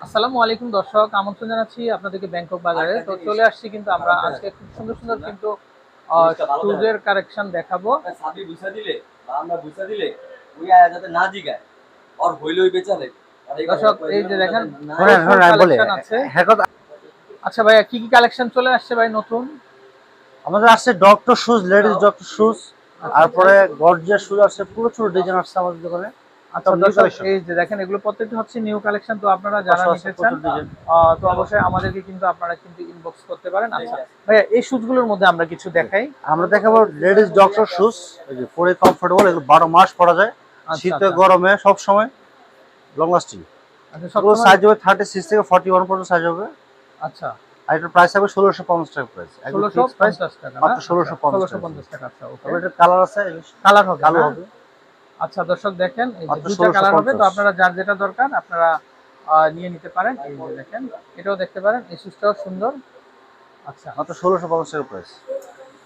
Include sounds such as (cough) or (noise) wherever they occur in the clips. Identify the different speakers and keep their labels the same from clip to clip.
Speaker 1: আসসালামু আলাইকুম দর্শক আমন্ত্রণ জানাচ্ছি আপনাদেরকে ব্যাংকক বাজারে। তো চলে আসছি কিন্তু আমরা আজকে খুব সুন্দর সুন্দর কিন্তু শুজের কালেকশন দেখাবো।
Speaker 2: সাবি বুঝা দিলে বা আমরা বুঝা দিলে ওই আয়া যাতে না জিগায় আর হইল ওই বেচারে।
Speaker 1: দর্শক এই যে দেখেন। কালেকশন আছে।
Speaker 3: হ্যাঁ কথা
Speaker 1: আচ্ছা ভাইয়া কি কি কালেকশন চলে আসছে ভাই নতুন?
Speaker 3: আমাদের আসছে doctor shoes ladies doctor shoes তারপরে গর্জিয়াস শুজ আছে প্রচুর ডিজাইন আসছে আমাদের দোকানে।
Speaker 1: আচ্ছা। এই যে দেখেন এগুলো প্রত্যেকটা হচ্ছে নিউ কালেকশন তো আপনারা যারা নিতে চান তো অবশ্যই আমাদেরকে কিন্তু আপনারা কিন্তু ইনবক্স করতে পারেন। আচ্ছা ভাইয়া এই শুজগুলোর মধ্যে আমরা কিছু দেখাই।
Speaker 3: আমরা দেখাবো লেডিস ডক্টর শুজ পরে কমফোর্টেবল এগুলো বারো মাস পরা যায়।
Speaker 1: আচ্ছা,
Speaker 3: শীতে
Speaker 1: আচ্ছা।
Speaker 3: গরমে সব সময় লং লাস্টিং
Speaker 1: আচ্ছা
Speaker 3: সাইজ হবে থার্টি সিক্স থেকে ফর্টি ওয়ান পর্যন্ত সাইজ হবে।
Speaker 1: আচ্ছা।
Speaker 3: আর এটার প্রাইস হবে টাকা প্রাইস
Speaker 1: ষোলোশো
Speaker 3: প্রাইস
Speaker 1: পঞ্চাশ টাকা
Speaker 3: মাত্র 1650
Speaker 1: টাকা। আচ্ছা ওকে
Speaker 3: কালার আছে
Speaker 1: কালার হবে
Speaker 3: কালো হবে।
Speaker 1: আচ্ছা দর্শক দেখেন এই যে
Speaker 3: মাত্র
Speaker 1: কালার হবে তো আপনারা যার যেটা দরকার আপনারা আহ, নিয়ে নিতে পারেন। এই যে দেখেন এটাও দেখতে পারেন এই সুসটাও সুন্দর। আচ্ছা।
Speaker 3: মাত্র ষোলোশো পঞ্চাশ টাকা প্রাইস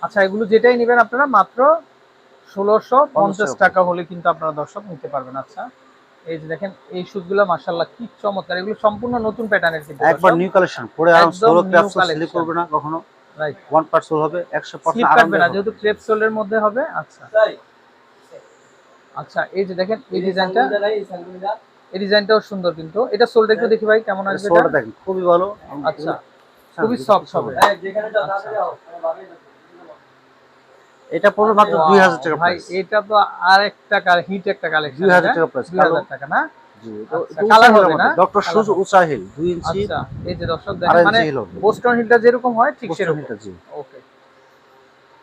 Speaker 1: আচ্ছা এগুলো যেটাই নেবেন আপনারা মাত্র ষোলোশো পঞ্চাশ
Speaker 3: টাকা।
Speaker 1: টাকা হলে কিন্তু আপনারা দর্শক নিতে পারবেন। আচ্ছা এই যে দেখেন এই শুজগুলো মাশাল্লাহ কি চমৎকার। এগুলো সম্পূর্ণ নতুন প্যাটার্নের কিন্তু
Speaker 3: একবার নিউ কালেকশন পরে আরাম
Speaker 1: একদম
Speaker 3: সোলো ক্র্যাপ স্লিপ করবে না কখনো।
Speaker 1: রাইট
Speaker 3: ওয়ান পার্ট সোল হবে একশো
Speaker 1: স্লিপ
Speaker 3: পার্সেন্ট
Speaker 1: কাটবে না যেহেতু ক্রেপ সোলের মধ্যে হবে আচ্ছা।
Speaker 2: তাই
Speaker 1: আচ্ছা এই যে দেখেন এই
Speaker 2: এই
Speaker 1: ডিজাইনটা।
Speaker 2: এই
Speaker 1: ডিজাইনটাও সুন্দর কিন্তু। এটা সোলটা একটু দেখি ভাই কেমন আসবে
Speaker 3: সোলটা দেখেন খুবই ভালো।
Speaker 1: আচ্ছা খুবই সফট হবে।
Speaker 2: যাও ভাবে
Speaker 3: এটা পড়বে মাত্র
Speaker 1: Wow,
Speaker 3: দুই হাজার টাকা
Speaker 1: ভাই এটা তো আরেকটা হিট একটা কালেকশন
Speaker 3: 2000 টাকা
Speaker 1: দুই হাজার টাকা না? আচ্ছা,
Speaker 3: ডক্টর শুজ
Speaker 1: হবে।
Speaker 3: দুই ইঞ্চি।
Speaker 1: আচ্ছা এই যে দর্শক দেখেন মানে বোস্টন হিলটা যেরকম হয় ঠিক সেরকম।
Speaker 3: হিলটা জি।
Speaker 1: ওকে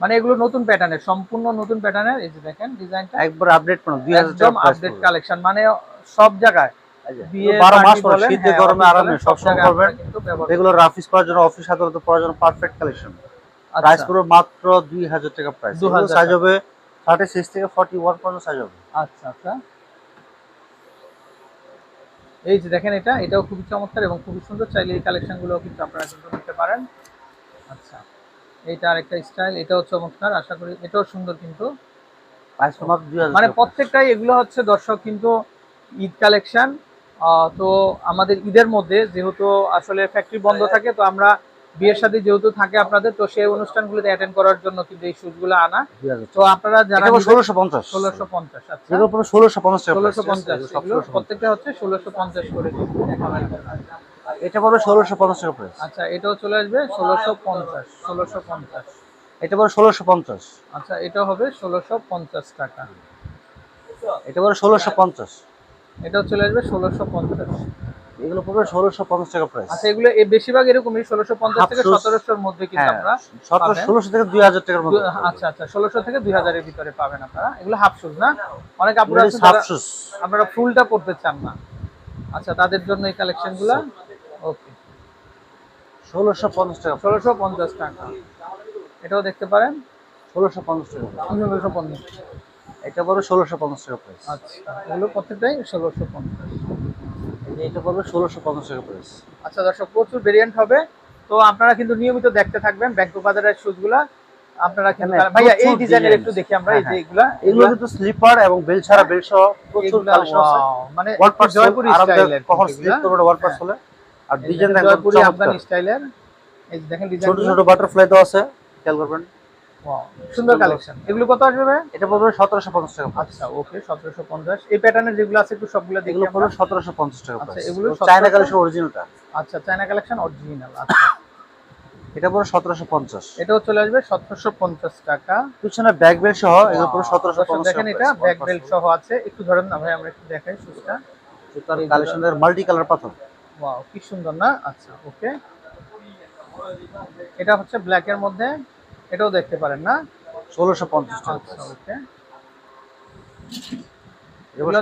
Speaker 1: মানে এগুলো নতুন প্যাটার্নের সম্পূর্ণ নতুন প্যাটার্নের এই যে দেখেন ডিজাইনটা
Speaker 3: একবার আপডেট টাকা প্রাইস
Speaker 1: আপডেট কালেকশন মানে সব জায়গায়। বিয়ে
Speaker 3: বারো মাস
Speaker 1: party
Speaker 3: পরে শীতে
Speaker 1: হ্যাঁ,
Speaker 3: গরমে আরামে সব সময় করবেন
Speaker 1: কিন্তু
Speaker 3: অফিস করার জন্য অফিস পড়ার জন্য পারফেক্ট কালেকশন প্রাইস করবে মাত্র দুই হাজার টাকা প্রাইস
Speaker 1: 2000
Speaker 3: সাইজ। হবে থার্টি সিক্স থেকে ফর্টি ওয়ান পর্যন্ত সাইজ হবে।
Speaker 1: আচ্ছা আচ্ছা। এই যে দেখেন এটা এটাও খুবই চমৎকার এবং খুবই সুন্দর। চাইলে এই কালেকশনগুলো কিন্তু আপনারা কিন্তু নিতে পারেন। আচ্ছা। এইটা আরেকটা স্টাইল এটাও চমৎকার আশা করি এটাও সুন্দর কিন্তু। মানে প্রত্যেকটাই এগুলো হচ্ছে দর্শক কিন্তু ঈদ কালেকশন তো আমাদের ঈদের মধ্যে যেহেতু আসলে ফ্যাক্টরি বন্ধ থাকে তো আমরা বিয়ের সাথে যেহেতু থাকে আপনাদের তো সেই অনুষ্ঠানগুলোতে অ্যাটেন্ড করার জন্য কিন্তু এই শুটগুলো আনা। তো আপনারা যারা
Speaker 3: ষোলোশো পঞ্চাশ।
Speaker 1: ষোলোশো পঞ্চাশ আচ্ছা।
Speaker 3: এগুলো পুরো ষোলোশো
Speaker 1: ষোলোশো পঞ্চাশ
Speaker 3: এগুলো 1650
Speaker 1: প্রত্যেকটা হচ্ছে ষোলোশো পঞ্চাশ করে
Speaker 3: এটা পড়বে ষোলোশো পঞ্চাশ প্রাইস
Speaker 1: আচ্ছা এটাও চলে আসবে ষোলোশো পঞ্চাশ ষোলোশো পঞ্চাশ।
Speaker 3: এটা পড়বে ষোলোশো পঞ্চাশ।
Speaker 1: আচ্ছা এটা হবে ষোলোশো পঞ্চাশ টাকা।
Speaker 3: এটা পড়বে ষোলোশো পঞ্চাশ।
Speaker 1: এটাও চলে আসবে ষোলোশো পঞ্চাশ।
Speaker 3: এগুলো পড়বে ষোলোশো পঞ্চাশ টাকা প্রাইস
Speaker 1: আচ্ছা এগুলো এ বেশিরভাগ এরকমই ষোলোশো পঞ্চাশ
Speaker 3: Half
Speaker 1: থেকে
Speaker 3: shoes।
Speaker 1: সতেরোশোর মধ্যে
Speaker 3: হ্যাঁ
Speaker 1: আমরা
Speaker 3: থেকে দুই হাজার টাকার মধ্যে
Speaker 1: আচ্ছা আচ্ছা ষোলোশো থেকে দুই হাজারের ভিতরে পাবেন আপনারা। এগুলো হাফ শুজ না? অনেক আপনারা
Speaker 3: হাফ শুজ
Speaker 1: আপনারা ফুলটা পড়তে চান না। আচ্ছা তাদের জন্য এই কালেকশনগুলা ওকে।
Speaker 3: ষোলোশো পঞ্চাশ টাকা
Speaker 1: ষোলোশো পঞ্চাশ টাকা। এটাও দেখতে পারেন?
Speaker 3: ষোলোশো পঞ্চাশ টাকা
Speaker 1: ষোলোশো পঞ্চাশ।
Speaker 3: এটা পড়বে ষোলোশো পঞ্চাশ টাকা প্রাইস
Speaker 1: আচ্ছা এগুলো প্রত্যেকটাই ষোলোশো পঞ্চাশ।
Speaker 3: এটা পড়বে ষোলোশো পঞ্চাশ টাকা প্রাইস
Speaker 1: আচ্ছা দর্শক প্রচুর ভেরিয়েন্ট হবে। তো আপনারা কিন্তু নিয়মিত দেখতে থাকবেন ব্যাংকক বাজারের শুজগুলা আপনারা কিন্তু ভাইয়া এই ডিজাইনের একটু দেখি আমরা এই যে এগুলা
Speaker 3: এগুলো কিন্তু স্লিপার এবং বেল ছাড়া বেল সহ প্রচুর কালেকশন আছে।
Speaker 1: মানে
Speaker 3: ওয়ান
Speaker 1: জয়পুরি স্টাইলের
Speaker 3: কখন স্লিপ করবে ওয়ান হলে আর ডিজাইন দেখেন
Speaker 1: জয়পুরি
Speaker 3: চমৎকার।
Speaker 1: স্টাইলের এই দেখেন ডিজাইন
Speaker 3: ছোট ছোট বাটারফ্লাই তো আছে খেয়াল করবেন।
Speaker 1: সুন্দর কালেকশন এগুলো কত আসবে
Speaker 3: এটা পড়বে সতেরোশো পঞ্চাশ টাকা
Speaker 1: আচ্ছা ওকে সতেরোশো পঞ্চাশ। এই প্যাটার্নের যেগুলো আছে একটু সবগুলো দেখি
Speaker 3: এগুলো পড়বে সতেরোশো পঞ্চাশ টাকা
Speaker 1: আচ্ছা, এগুলো
Speaker 3: চায়না
Speaker 1: 1700
Speaker 3: কালেকশন অরিজিনালটা
Speaker 1: আচ্ছা চায়না কালেকশন অরিজিনাল আচ্ছা।
Speaker 3: এটা পড়বে সতেরোশো পঞ্চাশ।
Speaker 1: এটাও চলে আসবে সতেরোশো পঞ্চাশ টাকা।
Speaker 3: পিছনে ব্যাক বেল সহ এগুলো পড়বে সতেরোশো পঞ্চাশ
Speaker 1: দেখেন এটা ব্যাক বেল্ট সহ আছে। একটু ধরেন না ভাই আমরা একটু দেখাই শুজটা
Speaker 3: কালেকশন মাল্টি কালার পাথর।
Speaker 1: ওয়াও কি সুন্দর না? আচ্ছা ওকে এটা হচ্ছে ব্ল্যাক এর মধ্যে। এটাও দেখতে পারেন না?
Speaker 3: ষোলোশো পঞ্চাশ টাকা
Speaker 1: আচ্ছা। ওকে
Speaker 3: এগুলো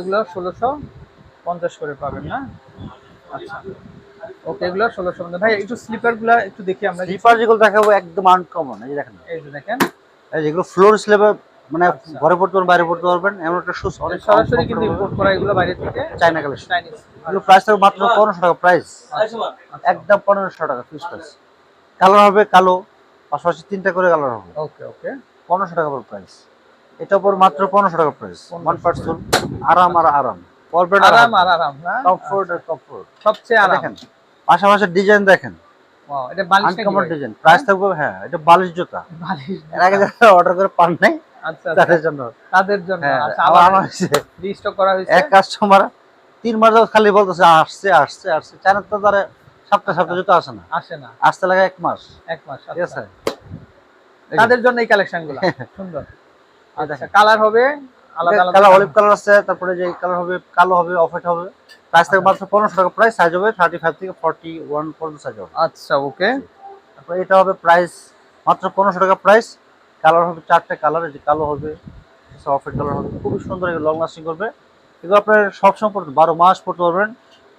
Speaker 1: এগুলো
Speaker 3: ষোলোশো পঞ্চাশ
Speaker 1: করে পাবেন না? আচ্ছা। ওকে এগুলো ষোলোশো পঞ্চাশ। ভাই একটু দেখি আমরা।
Speaker 3: স্লিপার যেগুলো দেখাবো একদম আনকমন এই যে দেখেন।
Speaker 1: এই যে দেখেন।
Speaker 3: যেগুলো ফ্লোর মানে
Speaker 1: আচ্ছা।
Speaker 3: ঘরে পড়তে পারবেন বাইরে পড়তে পারবেন এমন একটা শুজ অনেক
Speaker 1: সরাসরি কিন্তু ইম্পোর্ট করা এগুলো বাইরে থেকে।
Speaker 3: চায়না কালেকশন
Speaker 1: চাইনিজ
Speaker 3: এগুলো প্রাইস থাকবে মাত্র পনেরোশো টাকা প্রাইস
Speaker 2: আইসো
Speaker 3: একদম পনেরোশো টাকা ফিক্স প্রাইস কালার হবে কালো। পাশাপাশি তিনটা করে কালার হবে।
Speaker 1: ওকে ওকে
Speaker 3: পনেরোশো টাকা পর প্রাইস এটা পর মাত্র পনেরোশো টাকা প্রাইস ওয়ান পার্সেন্ট আরাম আর আরাম। পরবেন
Speaker 1: আরাম আর আরাম
Speaker 3: কমফোর্ট আর কমফোর্ট
Speaker 1: সবচেয়ে আরাম।
Speaker 3: দেখেন পাশাপাশি ডিজাইন দেখেন।
Speaker 1: Wow, এটা বালিশ নাকি
Speaker 3: ডিজাইন প্রাইস থাকবে হ্যাঁ এটা বালিশ জুতা।
Speaker 1: বালিশ
Speaker 3: এর আগে যারা অর্ডার করে পান নাই
Speaker 1: আচ্ছা আচ্ছা,
Speaker 3: তাদের জন্য।
Speaker 1: তাদের জন্য।
Speaker 3: হ্যাঁ
Speaker 1: আচ্ছা
Speaker 3: আমার
Speaker 1: রিস্টক করা হয়েছে?
Speaker 3: এক কাস্টমার তিন মাস খালি বলতেছে আসছে আসছে আসছে। চায়নার তো তারা সপ্তাহ সপ্তাহ জুতো আসে না।
Speaker 1: আসে না।
Speaker 3: আসতে লাগে এক মাস।
Speaker 1: এক মাস
Speaker 3: ঠিক
Speaker 1: আচ্ছা।
Speaker 3: আছে
Speaker 1: তাদের জন্য এই কালেকশনগুলো (laughs) সুন্দর আচ্ছা কালার হবে আলাদা আলাদা।
Speaker 3: কালার অলিভ কালার আছে তারপরে যে কালার হবে কালো হবে অফ হোয়াইট হবে। প্রাইস থাকবে মাত্র পনেরোশো টাকা প্রাইস সাইজ হবে থার্টি ফাইভ থেকে ফর্টি ওয়ান পর্যন্ত সাইজ হবে।
Speaker 1: আচ্ছা ওকে।
Speaker 3: তারপরে এটা হবে প্রাইস মাত্র পনেরোশো টাকা প্রাইস কালার হবে চারটে কালার যে কালো হবে অফ হোয়াইট কালার হবে। খুবই সুন্দর লং লাস্টিং করবে। এগুলো আপনার সবসময় পড়তে বারো মাস পড়তে পারবেন।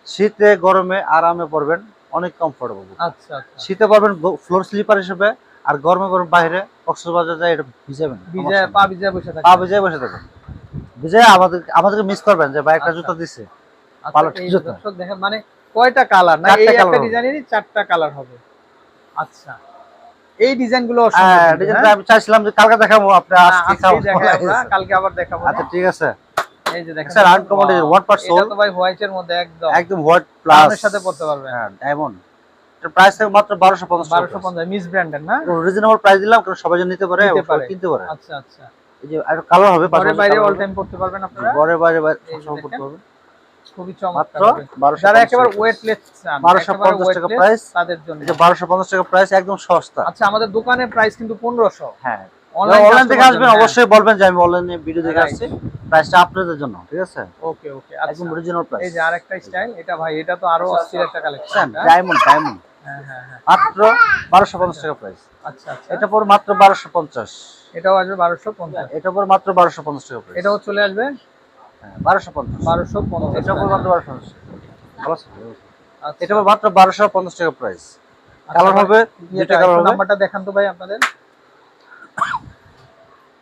Speaker 3: শীতে গরমে আরামে পড়বেন অনেক কমফোর্টেবল
Speaker 1: আচ্ছা আচ্ছা।
Speaker 3: শীতে পারবেন ফ্লোর স্লিপার হিসেবে আর গরমে গরম বাইরে কক্সবাজার যায় এটা ভিজাবেন
Speaker 1: ভিজা পা ভিজা বসে থাকে
Speaker 3: পা ভিজে বসে থাকবেন। ভিজে আমাদের আমাদেরকে মিস করবেন যে ভাই একটা
Speaker 1: আচ্ছা।
Speaker 3: জুতো দিছে
Speaker 1: আচ্ছা,
Speaker 3: ভালো
Speaker 1: এই
Speaker 3: জুতো।
Speaker 1: দেখেন মানে কয়টা কালার? না এই একটা ডিজাইনেরই চারটা কালার হবে। আচ্ছা। এই ডিজাইনগুলো
Speaker 3: হ্যাঁ ডিজাইনটা আমি চাইছিলাম যে কালকে দেখাবো আপনি আজকে খাব
Speaker 1: কালকে আবার দেখাবো
Speaker 3: আচ্ছা ঠিক আছে।
Speaker 1: এই যে দেখেন
Speaker 3: sir uncommon design one pair
Speaker 1: এটা তো ভাই হোয়াইটের মধ্যে একদম।
Speaker 3: একদম হোয়াইট প্লাস
Speaker 1: দামের সাথে পড়তে পারবেন।
Speaker 3: হ্যাঁ ডায়মন্ড এর প্রাইস থাকবে মাত্র 1250
Speaker 1: বারোশো পঞ্চাশ মিস ব্র্যান্ডের না?
Speaker 3: রিজনেবল প্রাইস দিলাম কারণ সবাই নিতে পারে
Speaker 1: নিতে
Speaker 3: এবং কিনতে পারে।
Speaker 1: আচ্ছা আচ্ছা।
Speaker 3: এই যে আর কালার হবে
Speaker 1: ঘরে বাইরে অল টাইম পড়তে পারবেন আপনারা?
Speaker 3: ঘরে বাইরে বাইরে
Speaker 1: এই যে
Speaker 3: সব করতে
Speaker 1: দেখেন। খুবই চমৎকার যারা একেবারে ওয়েটলেস চান
Speaker 3: 1250 টাকা প্রাইস
Speaker 1: তাদের জন্য।
Speaker 3: এই যে 1250 টাকা প্রাইস একদম সস্তা।
Speaker 1: আচ্ছা আমাদের দোকানের প্রাইস কিন্তু পনেরোশো।
Speaker 3: হ্যাঁ।
Speaker 1: অনলাইন
Speaker 3: অনলাইন থেকে আসবেন অবশ্যই বলবেন যে আমি অনলাইনে ভিডিও দেখে আসছি। প্রাইসটা আপনাদের জন্য ঠিক আছে?
Speaker 1: ওকে ওকে
Speaker 3: একদম
Speaker 1: আচ্ছা
Speaker 3: অরিজিনাল প্রাইস
Speaker 1: এই যে আরেকটা স্টাইল এটা ভাই এটা তো আরও অস্থির একটা কালেকশন
Speaker 3: ডায়মন্ড ডায়মন্ড
Speaker 1: হ্যাঁ হ্যাঁ হ্যাঁ।
Speaker 3: মাত্র 1250 টাকা প্রাইস
Speaker 1: আচ্ছা আচ্ছা।
Speaker 3: এটা পর মাত্র 1250
Speaker 1: এটাও আসবে বারোশো পঞ্চাশ।
Speaker 3: এটা পর মাত্র 1250 টাকা প্রাইস
Speaker 1: এটাও চলে আসবে?
Speaker 3: হ্যাঁ, 1250
Speaker 1: বারোশো পঞ্চাশ।
Speaker 3: এটা পর মাত্র 1250 ভালো আছে?
Speaker 1: আচ্ছা।
Speaker 3: এটা পর মাত্র 1250 টাকা প্রাইস কালার হবে দুইটা কালার হবে।
Speaker 1: নাম্বারটা দেখান তো ভাই আপনাদের।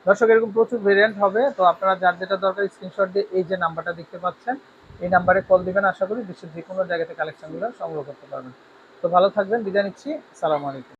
Speaker 1: দর্শক, এরকম প্রচুর ভেরিয়েন্ট হবে, তো আপনারা যার যেটা দরকার স্ক্রিনশট দিয়ে এই যে নাম্বারটা দেখতে পাচ্ছেন, এই নাম্বারে কল দিবেন, আশা করি বিশ্বের যে কোনো জায়গাতে কালেকশনগুলো সংগ্রহ করতে পারবেন। তো ভালো থাকবেন, বিদায় নিচ্ছি সালাম আলাইকুম।